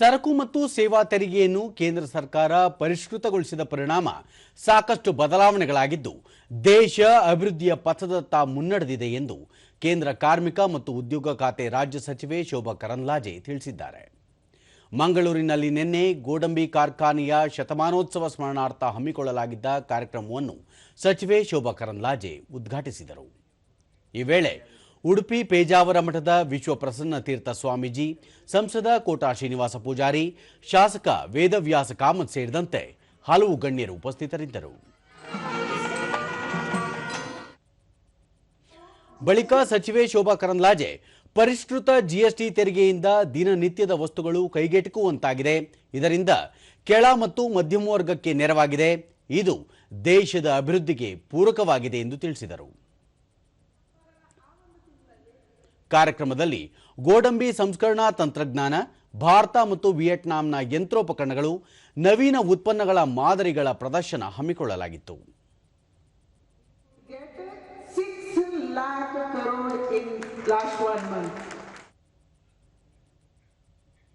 ಸರಕು ಮತ್ತು ಸೇವಾ ತೆರಿಗೆಯನ್ನು ಕೇಂದ್ರ ಸರ್ಕಾರ ಪರಿಷ್ಕೃತಗೊಳಿಸಿದ ಪರಿಣಾಮ ಸಾಕಷ್ಟು ಬದಲಾವಣೆಗಳಾಗಿದ್ದು, ದೇಶ ಅಭಿವೃದ್ಧಿಯ ಪಥದತ್ತ ಮುನ್ನಡೆದಿದೆ ಎಂದು ಕೇಂದ್ರ ಕಾರ್ಮಿಕ ಮತ್ತು ಉದ್ಯೋಗ ಖಾತೆ ರಾಜ್ಯ ಸಚಿವೆ ಶೋಭಾ ಕರಂದ್ಲಾಜೆ ತಿಳಿಸಿದ್ದಾರೆ. ಮಂಗಳೂರಿನಲ್ಲಿ ನಿನ್ನೆ ಗೋಡಂಬಿ ಕಾರ್ಖಾನೆಯ ಶತಮಾನೋತ್ಸವ ಸ್ಮರಣಾರ್ಥ ಹಮ್ಮಿಕೊಳ್ಳಲಾಗಿದ್ದ ಕಾರ್ಯಕ್ರಮವನ್ನು ಸಚಿವೆ ಶೋಭಾ ಕರಂದ್ಲಾಜೆ ಉದ್ಘಾಟಿಸಿದರು. ಈ ವೇಳೆ ಉಡುಪಿ ಪೇಜಾವರ ಮಠದ ವಿಶ್ವಪ್ರಸನ್ನ ತೀರ್ಥ ಸ್ವಾಮೀಜಿ, ಸಂಸದ ಕೋಟಾ ಶ್ರೀನಿವಾಸ ಪೂಜಾರಿ, ಶಾಸಕ ವೇದವ್ಯಾಸ ಕಾಮತ್ ಸೇರಿದಂತೆ ಹಲವು ಗಣ್ಯರು ಉಪಸ್ಥಿತರಿದ್ದರು. ಬಳಿಕ ಸಚಿವೆ ಶೋಭಾ ಕರಂದ್ಲಾಜೆ ಪರಿಷ್ಕೃತ ಜಿಎಸ್ಟಿ ತೆರಿಗೆಯಿಂದ ದಿನನಿತ್ಯದ ವಸ್ತುಗಳು ಕೈಗೆಟುಕುವಂತಾಗಿದೆ. ಇದರಿಂದ ಕೆಳ ಮತ್ತು ಮಧ್ಯಮ ವರ್ಗಕ್ಕೆ ನೆರವಾಗಿದೆ. ಇದು ದೇಶದ ಅಭಿವೃದ್ಧಿಗೆ ಪೂರಕವಾಗಿದೆ ಎಂದು ತಿಳಿಸಿದರು. ಕಾರ್ಯಕ್ರಮದಲ್ಲಿ ಗೋಡಂಬಿ ಸಂಸ್ಕರಣಾ ತಂತ್ರಜ್ಞಾನ, ಭಾರತ ಮತ್ತು ವಿಯೆಟ್ನಾಂನ ಯಂತ್ರೋಪಕರಣಗಳು, ನವೀನ ಉತ್ಪನ್ನಗಳ ಮಾದರಿಗಳ ಪ್ರದರ್ಶನ ಹಮ್ಮಿಕೊಳ್ಳಲಾಗಿತ್ತು get 6 lakh last one month.